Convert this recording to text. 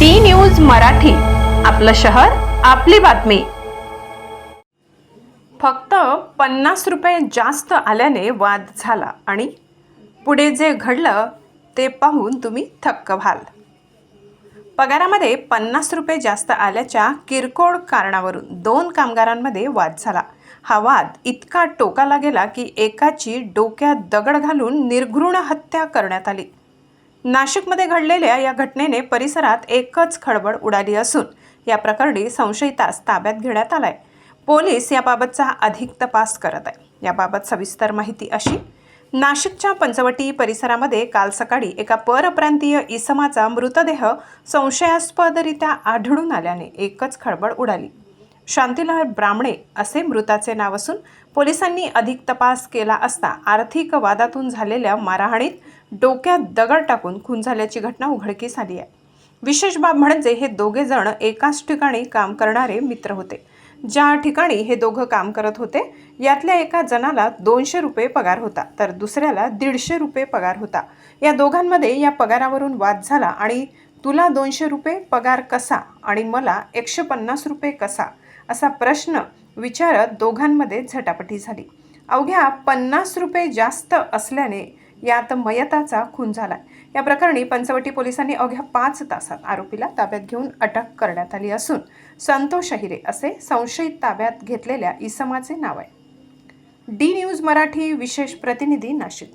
D news Marathi आपलं शहर आपली बातमी. फक्त पन्नास रुपये जास्त आल्याने वाद झाला आणि पुढे जे घडलं ते पाहून तुम्ही थक्क व्हाल. पगारामध्ये पन्नास रुपये जास्त आल्याच्या किरकोळ कारणावरून दोन कामगारांमध्ये वाद झाला. हा वाद इतका टोकाला गेला की एकाची डोक्यात दगड घालून निर्घृण हत्या करण्यात आली. नाशिकमध्ये घडलेल्या या घटनेने परिसरात एकच खळबळ उडाली असून या प्रकरणी संशयितास ताब्यात घेण्यात आलाय. पोलीस याबाबतचा अधिक तपास करत आहे. याबाबत सविस्तर माहिती अशी नाशिकच्या पंचवटी परिसरामध्ये काल सकाळी एका परप्रांतीय इसमाचा मृतदेह संशयास्पदरित्या आढळून आल्याने एकच खळबळ उडाली. शांतीलाल ब्राह्मणे असे मृताचे नाव असून पोलिसांनी अधिक तपास केला असता आर्थिक वादातून झालेल्या मारहाणीत डोक्यात दगड टाकून खून झाल्याची घटना उघडकीस आली आहे. विशेष बाब म्हणजे हे दोघे जण एकाच ठिकाणी काम करणारे मित्र होते. ज्या ठिकाणी हे दोघं काम करत होते यातल्या एका जणाला दोनशे रुपये पगार होता तर दुसऱ्याला दीडशे रुपये पगार होता. या दोघांमध्ये या पगारावरून वाद झाला आणि तुला दोनशे रुपये पगार कसा आणि मला एकशे पन्नास रुपये कसा असा प्रश्न विचारत दोघांमध्ये झटापटी झाली. अवघ्या पन्नास रुपये जास्त असल्याने यात मयताचा खून झाला. या प्रकरणी पंचवटी पोलिसांनी अवघ्या पाच तासात आरोपीला ताब्यात घेऊन अटक करण्यात आली असून संतोष अहिरे असे संशयित ताब्यात घेतलेल्या इसमाचे नाव आहे. डी न्यूज मराठी विशेष प्रतिनिधी नाशिक.